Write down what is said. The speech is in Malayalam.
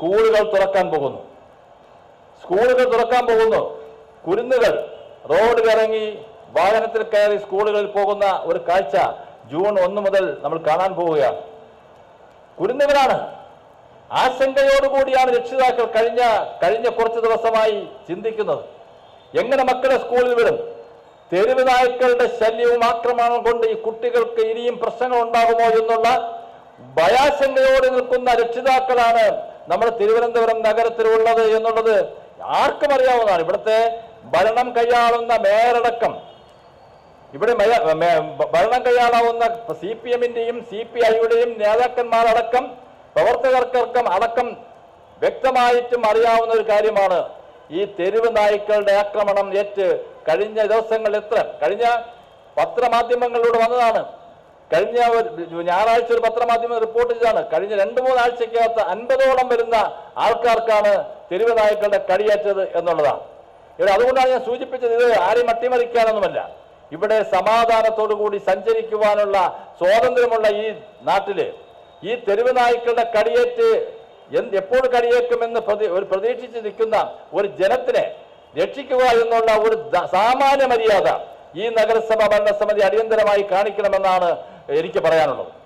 സ്കൂളുകൾ തുറക്കാൻ പോകുന്നു. സ്കൂളുകൾ തുറക്കാൻ പോകുന്നു. കുരുന്നുകൾ റോഡ് ഇറങ്ങി വാഹനത്തിൽ കയറി സ്കൂളുകളിൽ പോകുന്ന ഒരു കാഴ്ച ജൂൺ ഒന്ന് മുതൽ നമ്മൾ കാണാൻ പോവുകയാണ്. കുരുന്നുകളാണ്. ആശങ്കയോടുകൂടിയാണ് രക്ഷിതാക്കൾ കഴിഞ്ഞ കഴിഞ്ഞ കുറച്ച് ദിവസമായി ചിന്തിക്കുന്നത്. എങ്ങനെ മക്കളെ സ്കൂളിൽ വിടും? തെരുവ് നായ്ക്കളുടെ ശല്യവും ആക്രമണവും കൊണ്ട് ഈ കുട്ടികൾക്ക് ഇനിയും പ്രശ്നങ്ങൾ ഉണ്ടാകുമോ എന്നുള്ള ഭയാശങ്കയോടെ നിൽക്കുന്ന രക്ഷിതാക്കളാണ് നമ്മുടെ തിരുവനന്തപുരം നഗരത്തിലുള്ളത് എന്നുള്ളത് ആർക്കും അറിയാവുന്നതാണ്. ഇവിടുത്തെ ഭരണം കൈയാളുന്ന മേയറടക്കം. ഇവിടെ ഭരണം കൈയാളാവുന്ന സി പി എമ്മിന്റെയും സി പി ഐയുടെയും നേതാക്കന്മാരടക്കം പ്രവർത്തകർക്കടക്കം അടക്കം വ്യക്തമായിട്ടും അറിയാവുന്ന ഒരു കാര്യമാണ് ഈ തെരുവ് നായ്ക്കളുടെ ആക്രമണം ഏറ്റ് കഴിഞ്ഞ ദിവസങ്ങൾ എത്ര? കഴിഞ്ഞ പത്രമാധ്യമങ്ങളിലൂടെ വന്നതാണ്. കഴിഞ്ഞ ഞായറാഴ്ച ഒരു പത്രമാധ്യമം റിപ്പോർട്ട് ചെയ്താണ് കഴിഞ്ഞ രണ്ട് മൂന്നാഴ്ചക്കകത്ത് അൻപതോളം വരുന്ന ആൾക്കാർക്കാണ് തെരുവ് നായ്ക്കളുടെ കടിയേറ്റത് എന്നുള്ളതാണ്. ഇവിടെ അതുകൊണ്ടാണ് ഞാൻ സൂചിപ്പിച്ചത് ഇത് ആരെയും അട്ടിമറിക്കാനൊന്നുമല്ല. ഇവിടെ സമാധാനത്തോടു കൂടി സഞ്ചരിക്കുവാനുള്ള സ്വാതന്ത്ര്യമുള്ള ഈ നാട്ടിൽ ഈ തെരുവ് നായ്ക്കളുടെ കടിയേറ്റ് എന്ത് എപ്പോൾ കടിയേക്കുമെന്ന് പ്രതി ഒരു പ്രതീക്ഷിച്ച് നിൽക്കുന്ന ഒരു ജനത്തിനെ രക്ഷിക്കുക എന്നുള്ള ഒരു സാമാന്യ മര്യാദ ഈ നഗരസഭ ഭരണസമിതി അടിയന്തരമായി കാണിക്കണമെന്നാണ് എനിക്ക് പറയാനുള്ളത്.